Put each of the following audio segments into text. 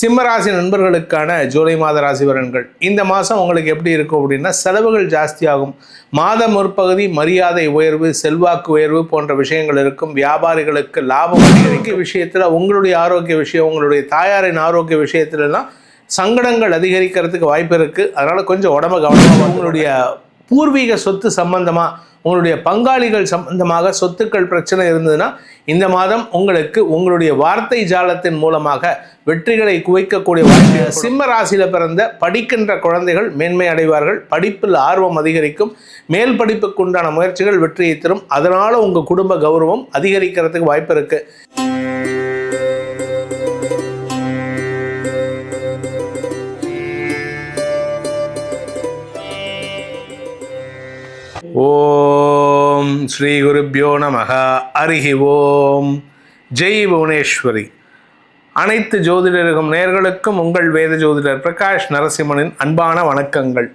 சிம்மராசி நண்பர்களுக்கான ஜூலை மாத ராசி பலன்கள். இந்த மாதம் உங்களுக்கு எப்படி இருக்கும் அப்படின்னா செலவுகள் ஜாஸ்தியாகும். மாத முற்பகுதி மரியாதை உயர்வு செல்வாக்கு உயர்வு போன்ற விஷயங்கள் இருக்கும். வியாபாரிகளுக்கு லாபம் அதிகரிக்கும் விஷயத்தில் உங்களுடைய ஆரோக்கிய விஷயம் உங்களுடைய தாயாரின் ஆரோக்கிய விஷயத்துலலாம் சங்கடங்கள் அதிகரிக்கிறதுக்கு வாய்ப்பு இருக்குது அதனால் கொஞ்சம் உடம்ப கவனமாக உங்களுடைய பூர்வீக சொத்து சம்பந்தமாக உங்களுடைய பங்காளிகள் சம்பந்தமாக சொத்துக்கள் பிரச்சனை இருந்ததுன்னா இந்த மாதம் உங்களுக்கு உங்களுடைய வார்த்தை ஜாலத்தின் மூலமாக வெற்றிகளை குவிக்கக்கூடிய வாய்ப்பு சிம்ம ராசியில பிறந்த படிக்கின்ற குழந்தைகள் மேன்மை அடைவார்கள் படிப்பில் ஆர்வம் அதிகரிக்கும் மேல் படிப்புக்கு உண்டான முயற்சிகள் வெற்றியை தரும். அதனால உங்க குடும்ப கௌரவம் அதிகரிக்கிறதுக்கு வாய்ப்பு இருக்குது ஓம் ஸ்ரீ குருப்பியோ நமக அருகி ஓம். ஜெய் புவனேஸ்வரி. அனைத்து ஜோதிடருக்கும் நேர்களுக்கும் உங்கள் வேத ஜோதிடர் பிரகாஷ் நரசிம்மனின் அன்பான வணக்கங்கள்.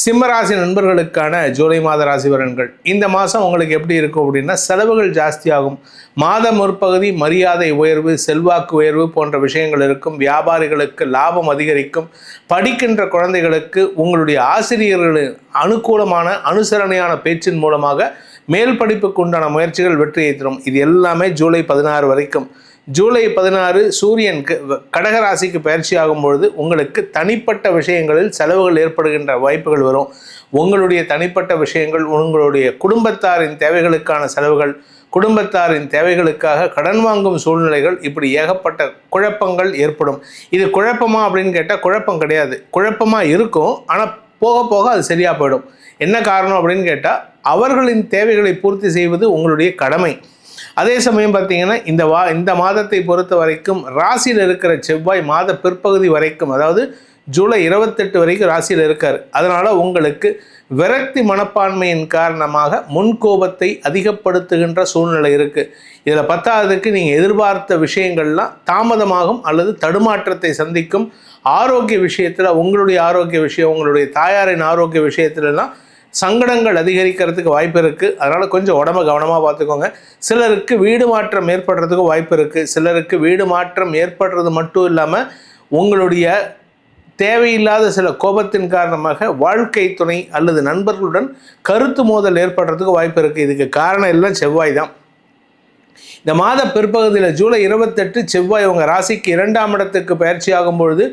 சிம்மராசி நண்பர்களுக்கான ஜூலை மாத ராசி பலன்கள். இந்த மாதம் உங்களுக்கு எப்படி இருக்கும் அப்படின்னா செலவுகள் ஜாஸ்தியாகும். மாத முற்பகுதி மரியாதை உயர்வு செல்வாக்கு உயர்வு போன்ற விஷயங்கள் இருக்கும். வியாபாரிகளுக்கு லாபம் அதிகரிக்கும். படிக்கின்ற குழந்தைகளுக்கு உங்களுடைய ஆசிரியர்களின் அனுகூலமான அனுசரணையான பேச்சின் மூலமாக மேல் படிப்புக்கு உண்டான முயற்சிகள் வெற்றியை தரும். இது எல்லாமே ஜூலை பதினாறு வரைக்கும். ஜூலை பதினாறு சூரியன் க- கடகராசிக்கு பயிற்சி ஆகும் பொழுது உங்களுக்கு தனிப்பட்ட விஷயங்களில் செலவுகள் ஏற்படுகின்ற வாய்ப்புகள் வரும். உங்களுடைய தனிப்பட்ட விஷயங்கள் உங்களுடைய குடும்பத்தாரின் தேவைகளுக்கான செலவுகள் குடும்பத்தாரின் தேவைகளுக்காக கடன் வாங்கும் சூழ்நிலைகள் இப்படி ஏகப்பட்ட குழப்பங்கள் ஏற்படும். இது குழப்பமா அப்படின்னு கேட்டால் குழப்பம் கிடையாது. குழப்பமாக இருக்கும் ஆனால் போக போக அது சரியாக போயிடும். என்ன காரணம் அப்படின்னு கேட்டால் அவர்களின் தேவைகளை பூர்த்தி செய்வது உங்களுடைய கடமை. அதே சமயம் பார்த்தீங்கன்னா இந்த வா இந்த மாதத்தை பொறுத்த வரைக்கும் ராசியில் இருக்கிற செவ்வாய் மாத பிற்பகுதி வரைக்கும் அதாவது ஜூலை இருபத்தெட்டு வரைக்கும் ராசியில் இருக்கார். அதனால் உங்களுக்கு விரக்தி மனப்பான்மையின் காரணமாக முன்கோபத்தை அதிகப்படுத்துகின்ற சூழ்நிலை இருக்குது இதில் பத்தாவதுக்கு நீங்கள் எதிர்பார்த்த விஷயங்கள்லாம் தாமதமாகும் அல்லது தடுமாற்றத்தை சந்திக்கும் ஆரோக்கிய விஷயத்தில் உங்களுடைய ஆரோக்கிய விஷயம் உங்களுடைய தாயாரின் ஆரோக்கிய விஷயத்துலலாம் சங்கடங்கள் அதிகரிக்கிறதுக்கு வாய்ப்பு இருக்குது அதனால் கொஞ்சம் உடம்ப கவனமாக பார்த்துக்கோங்க. சிலருக்கு வீடு மாற்றம் ஏற்படுறதுக்கு வாய்ப்பு இருக்குது சிலருக்கு வீடு மாற்றம் ஏற்படுறது மட்டும் இல்லாமல் உங்களுடைய தேவையில்லாத சில கோபத்தின் காரணமாக வாழ்க்கை துணை அல்லது நண்பர்களுடன் கருத்து மோதல் ஏற்படுறதுக்கு வாய்ப்பு இருக்குது இதுக்கு காரணம் எல்லாம் செவ்வாய் தான். இந்த மாத பிற்பகுதியில் ஜூலை இருபத்தெட்டு செவ்வாய் உங்கள் ராசிக்கு இரண்டாம் இடத்துக்கு பயிற்சி ஆகும் பொழுது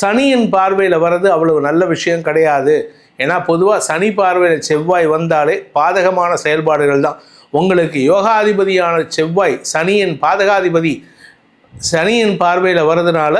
சனியின் பார்வையில் வர்றது அவ்வளவு நல்ல விஷயம் கிடையாது. ஏன்னா பொதுவாக சனி பார்வையில் செவ்வாய் வந்தாலே பாதகமான செயல்பாடுகள் தான். உங்களுக்கு யோகாதிபதியான செவ்வாய் சனியின் பாதகாதிபதி சனியின் பார்வையில் வர்றதுனால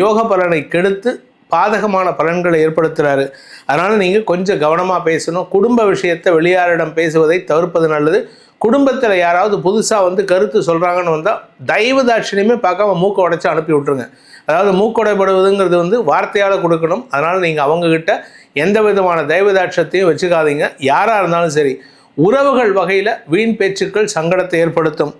யோக பலனை கெடுத்து பாதகமான பலன்களை ஏற்படுத்துகிறாரு அதனால் நீங்கள் கொஞ்சம் கவனமாக பேசணும். குடும்ப விஷயத்தை வெளியாரிடம் பேசுவதை தவிர்ப்பது நல்லது. குடும்பத்தில் யாராவது புதுசாக வந்து கருத்து சொல்கிறாங்கன்னு வந்தால் தயவு தாட்சியமே பார்க்காம மூக்க உடச்சி அனுப்பி விட்ருங்க அதாவது மூக்கொடைப்படுவதுங்கிறது வந்து வார்த்தையால் கொடுக்கணும். அதனால் நீங்கள் அவங்கக்கிட்ட எந்த விதமான தெய்வதாட்சத்தையும் வச்சுக்காதீங்க. யாராக இருந்தாலும் சரி உறவுகள் வகையில் வீண் பேச்சுக்கள் சங்கடத்தை ஏற்படுத்தும்.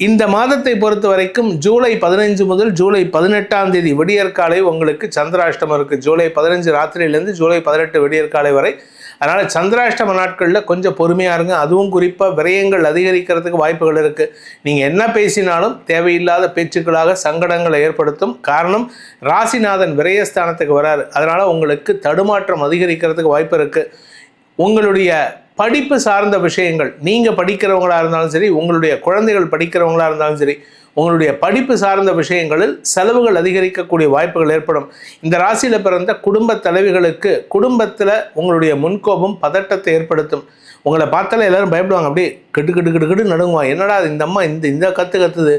இந்த மாதத்தை பொறுத்த வரைக்கும் ஜூலை பதினைஞ்சு முதல் ஜூலை பதினெட்டாம் தேதி விடியற்காலை உங்களுக்கு சந்திராஷ்டமம் இருக்குது ஜூலை பதினஞ்சு ராத்திரியிலேருந்து ஜூலை பதினெட்டு விடியற்காலை வரை. அதனால் சந்திராஷ்டம நாட்களில் கொஞ்சம் பொறுமையாக இருங்க. அதுவும் குறிப்பாக விரயங்கள் அதிகரிக்கிறதுக்கு வாய்ப்புகள் இருக்குது நீங்கள் என்ன பேசினாலும் தேவையில்லாத பேச்சுக்களாக சங்கடங்களை ஏற்படுத்தும். காரணம் ராசிநாதன் விரயஸ்தானத்துக்கு வராரு. அதனால் உங்களுக்கு தடுமாற்றம் அதிகரிக்கிறதுக்கு வாய்ப்பு இருக்குது உங்களுடைய படிப்பு சார்ந்த விஷயங்கள். நீங்கள் படிக்கிறவங்களாக இருந்தாலும் சரி உங்களுடைய குழந்தைகள் படிக்கிறவங்களாக இருந்தாலும் சரி உங்களுடைய படிப்பு சார்ந்த விஷயங்களில் செலவுகள் அதிகரிக்கக்கூடிய வாய்ப்புகள் ஏற்படும். இந்த ராசியில் பிறந்த குடும்ப தலைவிகளுக்கு குடும்பத்தில் உங்களுடைய முன்கோபம் பதட்டத்தை ஏற்படுத்தும். உங்களை பார்த்தாலே எல்லாரும் பயப்படுவாங்க. அப்படியே கெட்டு கெட்டு கெட்டு கெட்டு நடுங்குவான் என்னடா இது இந்த அம்மா இந்த இந்த கற்று கற்றுது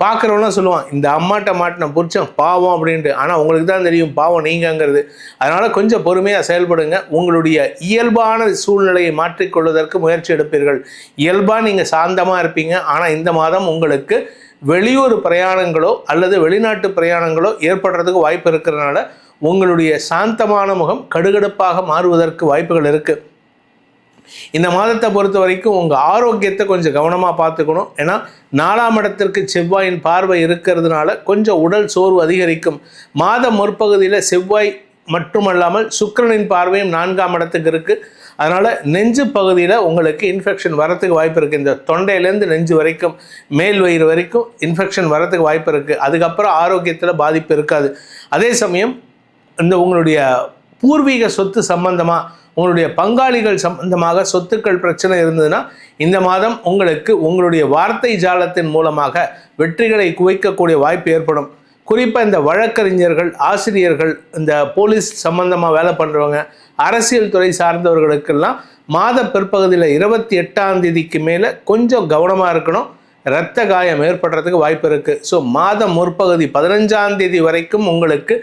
பார்க்குறவனா சொல்லுவான் இந்த அம்மாட்ட மாட்டின புரிச்சம் பாவம் அப்படின்ட்டு. ஆனால் உங்களுக்கு தான் தெரியும் பாவம் நீங்கங்கிறது. அதனால் கொஞ்சம் பொறுமையாக செயல்படுங்க. உங்களுடைய இயல்பான சூழ்நிலையை மாற்றிக்கொள்வதற்கு முயற்சி எடுப்பீர்கள். இயல்பாக நீங்கள் சாந்தமாக இருப்பீங்க. ஆனால் இந்த மாதம் உங்களுக்கு வெளியூர் பிரயாணங்களோ அல்லது வெளிநாட்டு பிரயாணங்களோ ஏற்படுறதுக்கு வாய்ப்பு இருக்கிறதுனால உங்களுடைய சாந்தமான முகம் கடுகடுப்பாக மாறுவதற்கு வாய்ப்புகள் இருக்குது இந்த மாதத்தை பொறுத்த வரைக்கும் உங்கள் ஆரோக்கியத்தை கொஞ்சம் கவனமாக பார்த்துக்கணும். ஏன்னா நாலாம் இடத்திற்கு செவ்வாயின் பார்வை இருக்கிறதுனால கொஞ்சம் உடல் சோர்வு அதிகரிக்கும். மாத முற்பகுதியில் செவ்வாய் மட்டுமல்லாமல் சுக்கரனின் பார்வையும் நான்காம் இடத்துக்கு இருக்குது அதனால் நெஞ்சு பகுதியில் உங்களுக்கு இன்ஃபெக்ஷன் வரத்துக்கு வாய்ப்பு இருக்குது இந்த தொண்டையிலேருந்து நெஞ்சு வரைக்கும் மேல் வயிறு வரைக்கும் இன்ஃபெக்ஷன் வரத்துக்கு வாய்ப்பு இருக்குது அதுக்கப்புறம் ஆரோக்கியத்தில் பாதிப்பு இருக்காது. அதே சமயம் இந்த உங்களுடைய பூர்வீக சொத்து சம்பந்தமாக உங்களுடைய பங்காளிகள் சம்பந்தமாக சொத்துக்கள் பிரச்சனை இருந்ததுன்னா இந்த மாதம் உங்களுக்கு உங்களுடைய வார்த்தை ஜாலத்தின் மூலமாக வெற்றிகளை குவிக்கக்கூடிய வாய்ப்பு ஏற்படும். குறிப்பாக இந்த வழக்கறிஞர்கள் ஆசிரியர்கள் இந்த போலீஸ் சம்பந்தமாக வேலை பண்ணுறவங்க அரசியல் துறை சார்ந்தவர்களுக்கெல்லாம் மாத பிற்பகுதியில் இருபத்தி எட்டாம் தேதிக்கு மேலே கொஞ்சம் கவனமாக இருக்கணும். இரத்த காயம் ஏற்படுறதுக்கு வாய்ப்பு இருக்குது ஸோ மாதம் முற்பகுதி பதினஞ்சாம் தேதி வரைக்கும் உங்களுக்கு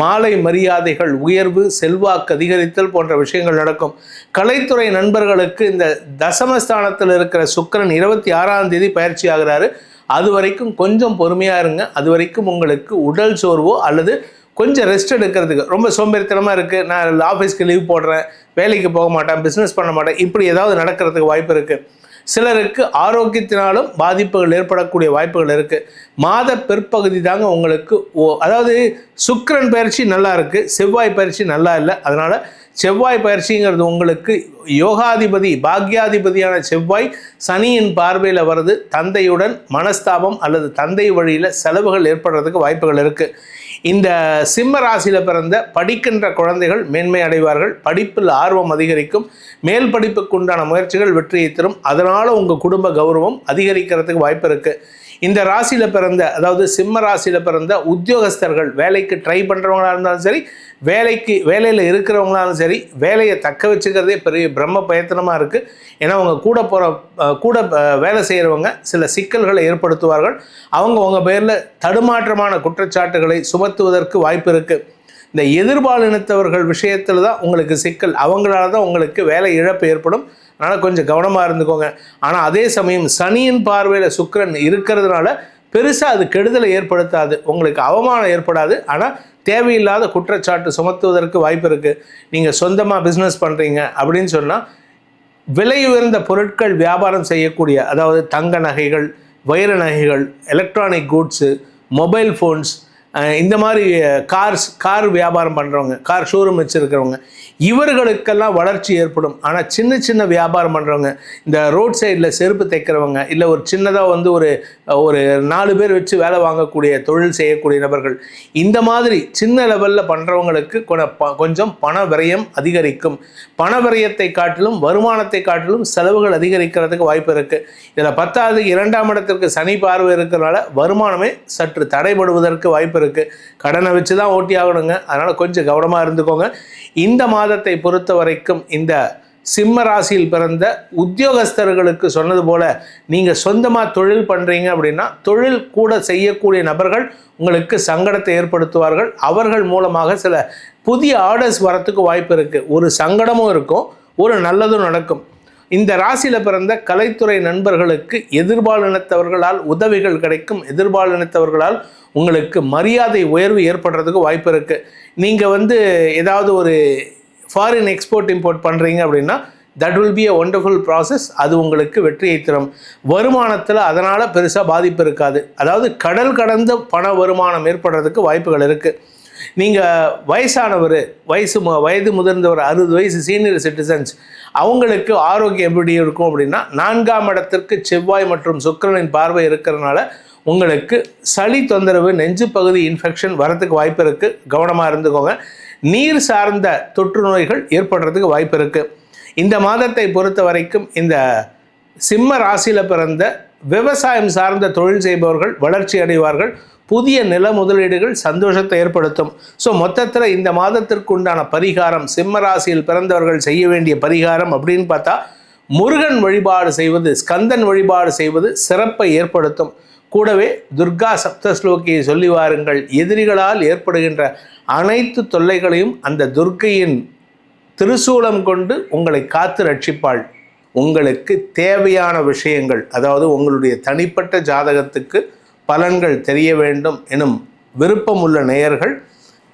மாலை மரியாதைகள் உயர்வு செல்வாக்கு அதிகரித்தல் போன்ற விஷயங்கள் நடக்கும். கலைத்துறை நண்பர்களுக்கு இந்த தசமஸ்தானத்தில் இருக்கிற சுக்கரன் இருபத்தி ஆறாம் தேதி பயிற்சி ஆகிறாரு. அது வரைக்கும் கொஞ்சம் பொறுமையாக இருங்க. அது வரைக்கும் உங்களுக்கு உடல் சோர்வோ அல்லது கொஞ்சம் ரெஸ்ட் எடுக்கிறதுக்கு ரொம்ப சோம்பேறித்தனமாக இருக்குது நான் ஆஃபீஸ்க்கு லீவ் போடுறேன். வேலைக்கு போக மாட்டேன். பிஸ்னஸ் பண்ண மாட்டேன். இப்படி ஏதாவது நடக்கிறதுக்கு வாய்ப்பு இருக்குது சிலருக்கு ஆரோக்கியத்தினாலும் பாதிப்புகள் ஏற்படக்கூடிய வாய்ப்புகள் இருக்குது மாத பிற்பகுதி தாங்க உங்களுக்கு ஓ அதாவது சுக்கரன் பயிற்சி நல்லா இருக்குது செவ்வாய் பயிற்சி நல்லா இல்லை. அதனால் செவ்வாய் பயிற்சிங்கிறது உங்களுக்கு யோகாதிபதி பாக்யாதிபதியான செவ்வாய் சனியின் பார்வையில் வருது தந்தையுடன் மனஸ்தாபம் அல்லது தந்தை வழியில் செலவுகள் ஏற்படுறதுக்கு வாய்ப்புகள் இருக்குது இந்த சிம்ம ராசியில் பிறந்த படிக்கின்ற குழந்தைகள் மேன்மை அடைவார்கள் படிப்பில் ஆர்வம் அதிகரிக்கும் மேல் படிப்புக்கு உண்டான முயற்சிகள் வெற்றியை தரும். அதனால் உங்கள் குடும்ப கௌரவம் அதிகரிக்கிறதுக்கு வாய்ப்பு இருக்குது இந்த ராசியில் பிறந்த அதாவது சிம்ம ராசியில் பிறந்த உத்தியோகஸ்தர்கள் வேலைக்கு ட்ரை பண்ணுறவங்களா இருந்தாலும் சரி வேலைக்கு வேலையில் இருக்கிறவங்களாலும் சரி வேலையை தக்க வச்சுக்கிறதே பெரிய பிரம்ம பிரயத்தனமாக இருக்குது ஏன்னா அவங்க கூட போகிற கூட வேலை செய்கிறவங்க சில சிக்கல்களை ஏற்படுத்துவார்கள். அவங்க உங்கள் பேரில் தடுமாற்றமான குற்றச்சாட்டுகளை சுமத்துவதற்கு வாய்ப்பு இருக்குது இந்த எதிர்பாலினத்தவர்கள் விஷயத்தில் தான் உங்களுக்கு சிக்கல். அவங்களால தான் உங்களுக்கு வேலை இழப்பு ஏற்படும். அதனால் கொஞ்சம் கவனமாக இருந்துக்கோங்க. ஆனால் அதே சமயம் சனியின் பார்வையில் சுக்கரன் இருக்கிறதுனால பெருசாக அது கெடுதலை ஏற்படுத்தாது. உங்களுக்கு அவமானம் ஏற்படாது. ஆனால் தேவையில்லாத குற்றச்சாட்டு சுமத்துவதற்கு வாய்ப்பு இருக்குது நீங்கள் சொந்தமாக பிஸ்னஸ் பண்ணுறீங்க அப்படின்னு சொன்னால் விலை உயர்ந்த பொருட்கள் வியாபாரம் செய்யக்கூடிய அதாவது தங்க நகைகள் வைர நகைகள் எலக்ட்ரானிக் கூட்ஸு மொபைல் ஃபோன்ஸ் இந்த மாதிரி கார்ஸ் கார் வியாபாரம் பண்ணுறவங்க கார் ஷோரூம் வச்சுருக்கிறவங்க இவர்களுக்கெல்லாம் வளர்ச்சி ஏற்படும். ஆனால் சின்ன சின்ன வியாபாரம் பண்ணுறவங்க இந்த ரோட் சைடில் செருப்பு தைக்கிறவங்க இல்லை ஒரு சின்னதாக வந்து ஒரு ஒரு நாலு பேர் வச்சு வேலை வாங்கக்கூடிய தொழில் செய்யக்கூடிய நபர்கள் இந்த மாதிரி சின்ன லெவலில் பண்ணுறவங்களுக்கு கொஞ்சம் பண விரயம் அதிகரிக்கும். பண விரயத்தை காட்டிலும் வருமானத்தை காட்டிலும் செலவுகள் அதிகரிக்கிறதுக்கு வாய்ப்பு இருக்குது இதில் பத்தாவது இரண்டாம் இடத்திற்கு சனி பார்வை இருக்கிறனால வருமானமே சற்று தடைபடுவதற்கு வாய்ப்பு இருக்குது கடனை வச்சு தான் ஓட்டி ஆகணுங்க. அதனால் கொஞ்சம் கவனமாக இருந்துக்கோங்க. இந்த மாதத்தை பொறுத்த வரைக்கும் இந்த சிம்ம ராசியில் பிறந்த உத்தியோகஸ்தர்களுக்கு சொன்னது போல நீங்கள் சொந்தமாக தொழில் பண்ணுறீங்க அப்படின்னா தொழில் கூட செய்யக்கூடிய நபர்கள் உங்களுக்கு சங்கடத்தை ஏற்படுத்துவார்கள். அவர்கள் மூலமாக சில புதிய ஆர்டர்ஸ் வரத்துக்கு வாய்ப்பு இருக்குது ஒரு சங்கடமும் இருக்கும் ஒரு நல்லதும் நடக்கும். இந்த ராசியில் பிறந்த கலைத்துறை நண்பர்களுக்கு எதிர்பாலினத்தவர்களால் உதவிகள் கிடைக்கும். எதிர்பாலினத்தவர்களால் உங்களுக்கு மரியாதை உயர்வு ஏற்படுறதுக்கு வாய்ப்பு இருக்குது நீங்கள் வந்து ஏதாவது ஒரு ஃபாரின் எக்ஸ்போர்ட் இம்போர்ட் பண்ணுறீங்க அப்படின்னா that will be a wonderful process அது உங்களுக்கு வெற்றியை தரும். வருமானத்தில் அதனால் பெருசாக பாதிப்பு இருக்காது. அதாவது கடல் கடந்த பண வருமானம் ஏற்படுறதுக்கு வாய்ப்புகள் இருக்குது நீங்கள் வயசானவர் வயசு வயது முதிர்ந்தவர் அறுபது வயசு சீனியர் சிட்டிசன்ஸ் அவங்களுக்கு ஆரோக்கியம் எப்படி இருக்கும் அப்படின்னா நான்காம் இடத்திற்கு செவ்வாய் மற்றும் சுக்கரனின் பார்வை இருக்கிறதுனால உங்களுக்கு சளி தொந்தரவு நெஞ்சு பகுதி இன்ஃபெக்ஷன் வரத்துக்கு வாய்ப்பு இருக்குது கவனமாக இருந்துக்கோங்க. நீர் சார்ந்த தொற்று நோய்கள் ஏற்படுறதுக்கு வாய்ப்பு இருக்குது இந்த மாதத்தை பொறுத்த வரைக்கும் இந்த சிம்ம ராசியில் பிறந்த விவசாயம் சார்ந்த தொழில் செய்பவர்கள் வளர்ச்சி அடைவார்கள். புதிய நில முதலீடுகள் சந்தோஷத்தை ஏற்படுத்தும். ஸோ மொத்தத்தில் இந்த மாதத்திற்கு உண்டான பரிகாரம் சிம்மராசியில் பிறந்தவர்கள் செய்ய வேண்டிய பரிகாரம் அப்படின்னு பார்த்தா முருகன் வழிபாடு செய்வது ஸ்கந்தன் வழிபாடு செய்வது சிறப்பை ஏற்படுத்தும். கூடவே துர்கா சப்தஸ்லோகியை சொல்லி வாருங்கள். எதிரிகளால் ஏற்படுகின்ற அனைத்து தொல்லைகளையும் அந்த துர்க்கையின் திருசூலம் கொண்டு உங்களை காத்து ரட்சிப்பாள். உங்களுக்கு தேவையான விஷயங்கள் அதாவது உங்களுடைய தனிப்பட்ட ஜாதகத்துக்கு பலன்கள் தெரிய வேண்டும் எனும் விருப்பமுள்ள நேயர்கள்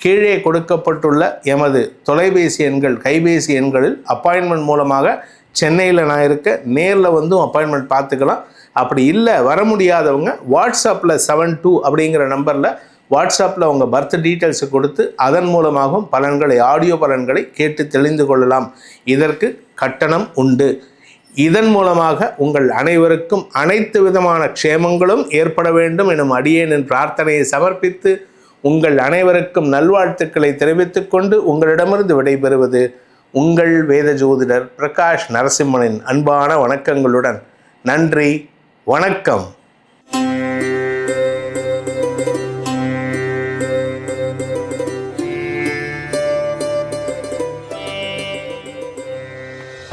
கீழே கொடுக்கப்பட்டுள்ள எமது தொலைபேசி எண்கள் கைபேசி எண்களில் அப்பாயின்மெண்ட் மூலமாக சென்னையில் நான் இருக்க நேரில் வந்தும் அப்பாயின்மெண்ட் பார்த்துக்கலாம். அப்படி இல்லை வர முடியாதவங்க வாட்ஸ்அப்பில் செவன் டூ அப்படிங்கிற நம்பரில் வாட்ஸ்அப்பில் உங்கள் பர்த் டீட்டெயில்ஸை கொடுத்து அதன் மூலமாகவும் பலன்களை ஆடியோ பலன்களை கேட்டு தெளிந்து கொள்ளலாம். இதற்கு கட்டணம் உண்டு. இதன் மூலமாக உங்கள் அனைவருக்கும் அனைத்து விதமான க்ஷேமங்களும் ஏற்பட வேண்டும் எனும் அடியேனின் பிரார்த்தனையை சமர்ப்பித்து உங்கள் அனைவருக்கும் நல்வாழ்த்துக்களை தெரிவித்துக் கொண்டு உங்களிடமிருந்து விடைபெறுவது உங்கள் வேத ஜோதிடர் பிரகாஷ் நரசிம்மனின் அன்பான வணக்கங்களுடன். நன்றி வணக்கம்.